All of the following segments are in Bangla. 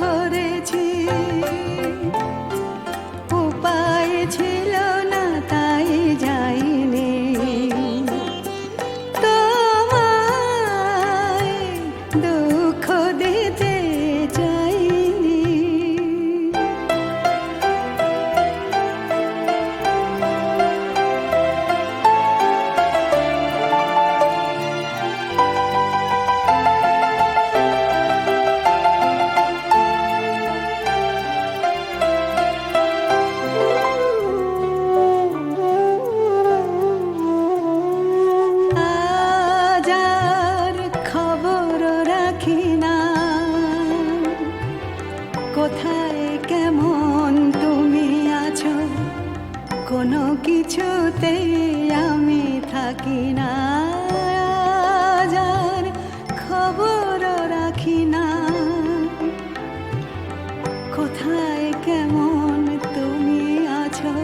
করে কোথায় কেমন তুমি আছো? কোনো কিছুতে আমি থাকি না। যার খবরও রাখি না। কোথায় কেমন তুমি আছো?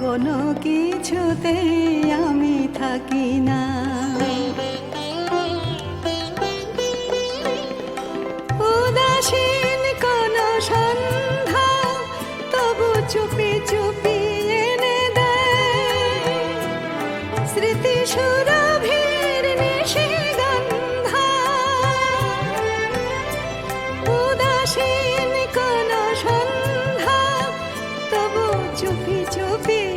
কোনো কিছুতেই 就别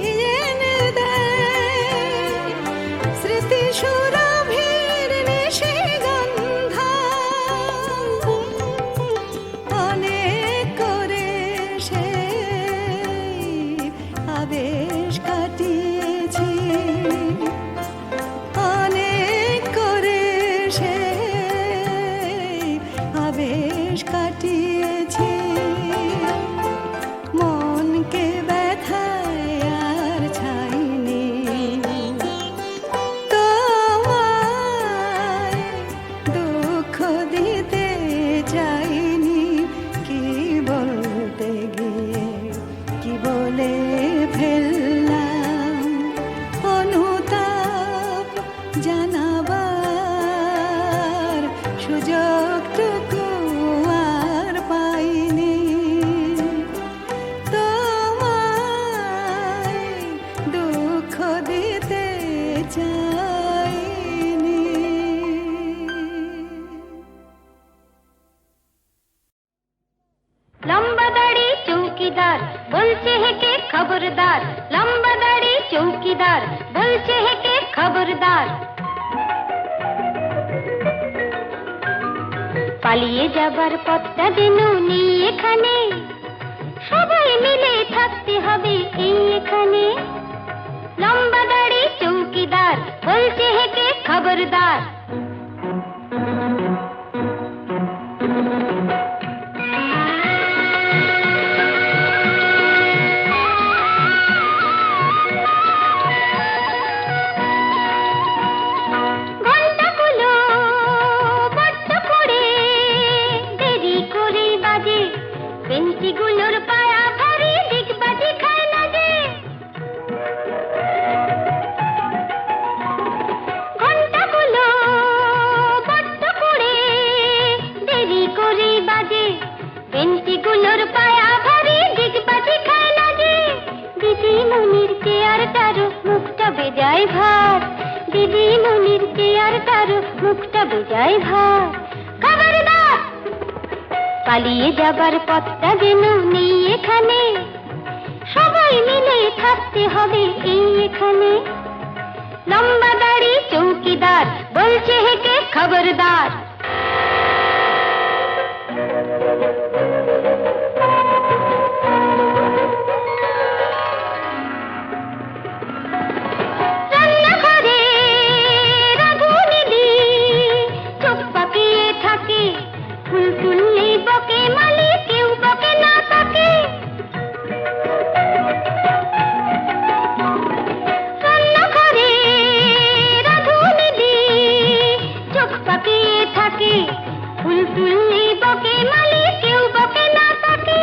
চৌকিদার বলছে হেকে খবরদার ঘন্টাগুলো চেয়ারটার মুখটা ভার। খবরদার পালিয়ে যাবার পথটা যেন নেই এখানে। সবাই মিলে থাকতে হবে এই এখানে। লম্বা দাড়ি, চৌকিদার, বলছে হেকে খবরদার। পাকিয়ে থাকে। ফুল তুললে বকে মালি কেউ বকে না তাকে।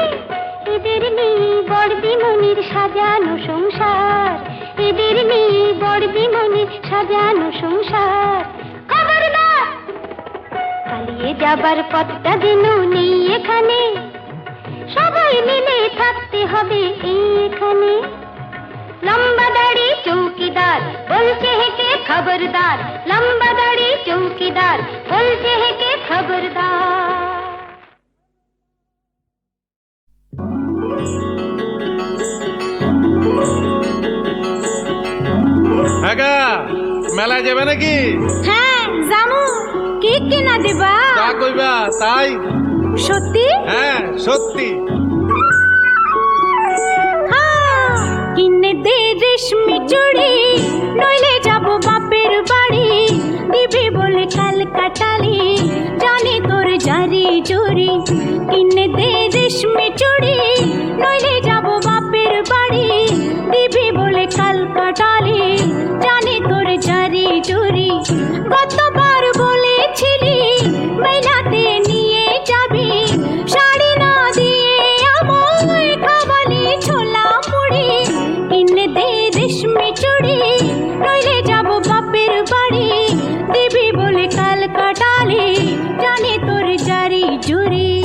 এদের নিয়ে বড়দি মনির সাজানো সংসার। এদের নিয়ে বড়দি মনির সাজানো সংসার। খবরদার! পালিয়ে যাবার পথটা যেন নেই এখানে। সবাই মিলে থাকতে হবে এই এখানে লম্বা দাড়ি চৌকিদার বলছে হেকে খবরদার লম্বা দাড়ি চৌকিদার বলছে হেকে খবরদার আগা মেলায় যাবে নাকি হ্যাঁ জামু কি কিনা দিবা যা কইবা তাই সত্যি হ্যাঁ সত্যি রেশমি চুড়ি, নইলে যাব বাপের বাড়ি। দিবি বলে কাল কাটালি জানি তোর জারি জুরি কিনে দে রেশমি চুড়ি, নইলে যাব বাপের বাড়ি। দিবি বলে কাল কাটালি জানি তোর জারি জুরি গতবার বলেছিলি, মেলাতে নিয়ে জারি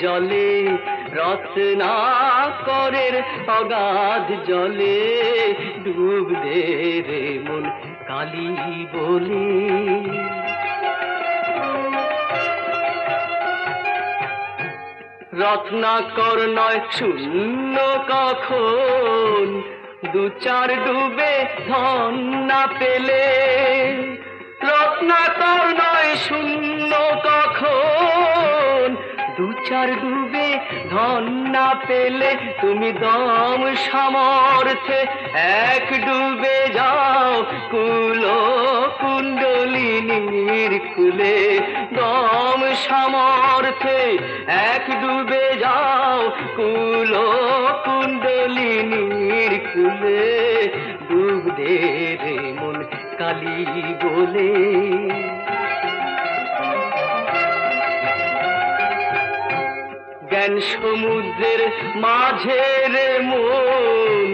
জলে, রত্না করের অগাধ জলে ডুব দে রে মন কালি বলে। রত্নাকর নয় শূন্য কখন, দু চার ডুবে ধন না পেলে। রত্নাকর নয় শূন্য কখন দু চার ডুবে ধন না পেলে তুমি দম সামর্থে এক ডুবে যাও কুলো কুণ্ডলিনীর কুলে। দম সামর্থে এক ডুবে যাও কুলো কুণ্ডলিনীর কুলে। ডুব দে রে মন কালী বলে। জ্ঞান সমুদ্রের মাঝে রে মন,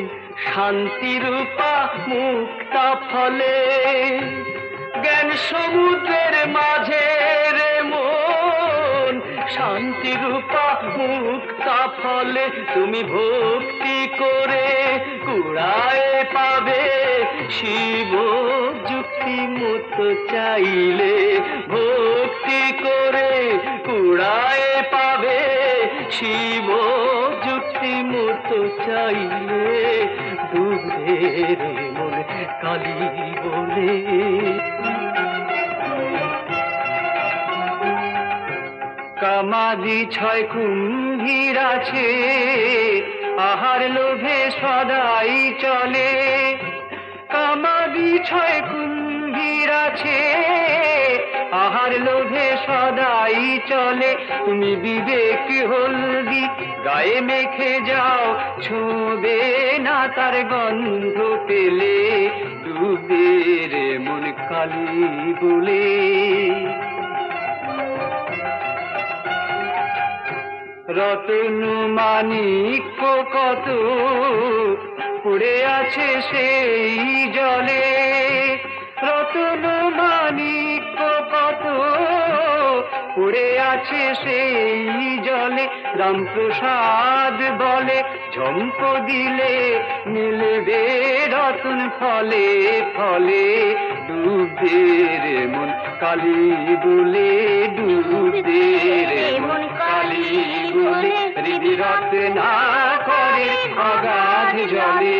শান্তি রূপা মুক্তা ফলে। জ্ঞান সমুদ্রের মাঝে রে মন, শান্তি রূপা মুক্তা ফলে। তুমি ভক্তি করে কুড়ায় পাবে, শিব যুক্তি মতো চাইলে। ভক্তি করে কুড়ায় পাবে শিব যুক্তি মতো চাইলে ডুবে রে মন কালী বলে। কামাদি ছয় কুম্ভীর আছে, আহার লোভে সদাই চলে। কামাদি ছয় কুম্ভীর আছে আহার লোভে সদাই চলে। তুমি বিবেক হলদি, গায়ে মেখে যাও, ছুঁবে না তার গন্ধ পেলে। ডুবে রে মন কালী বলে। রতন মানিক কত, পড়ে আছে সেই জলে। রতন মানিক পড়ে আছে সেই জলে, রামপ্রসাদ বলে ঝম্প দিলে মিলবে রতন ফলে ফলে ডুবে রে মন কালী বলে ডুবে রে মন কালী বলে হৃদি রত্না করে অগাধ জলে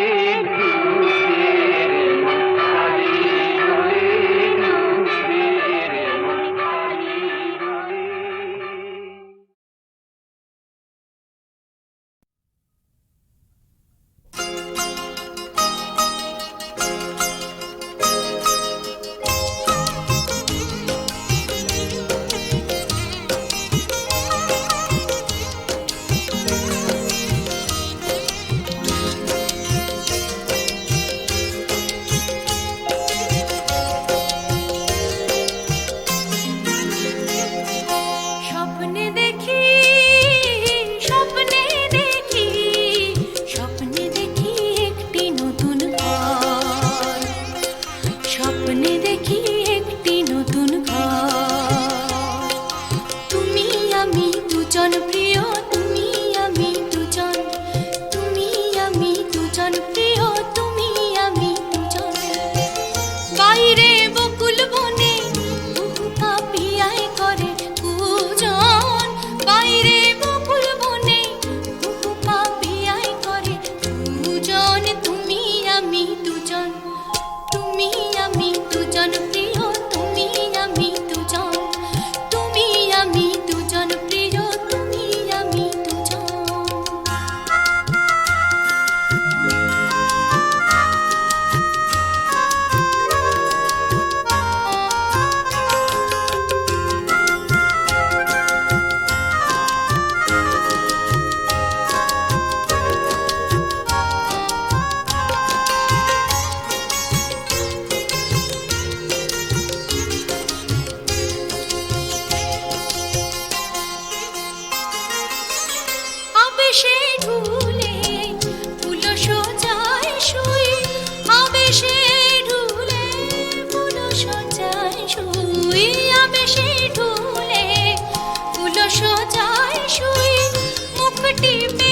মুখটি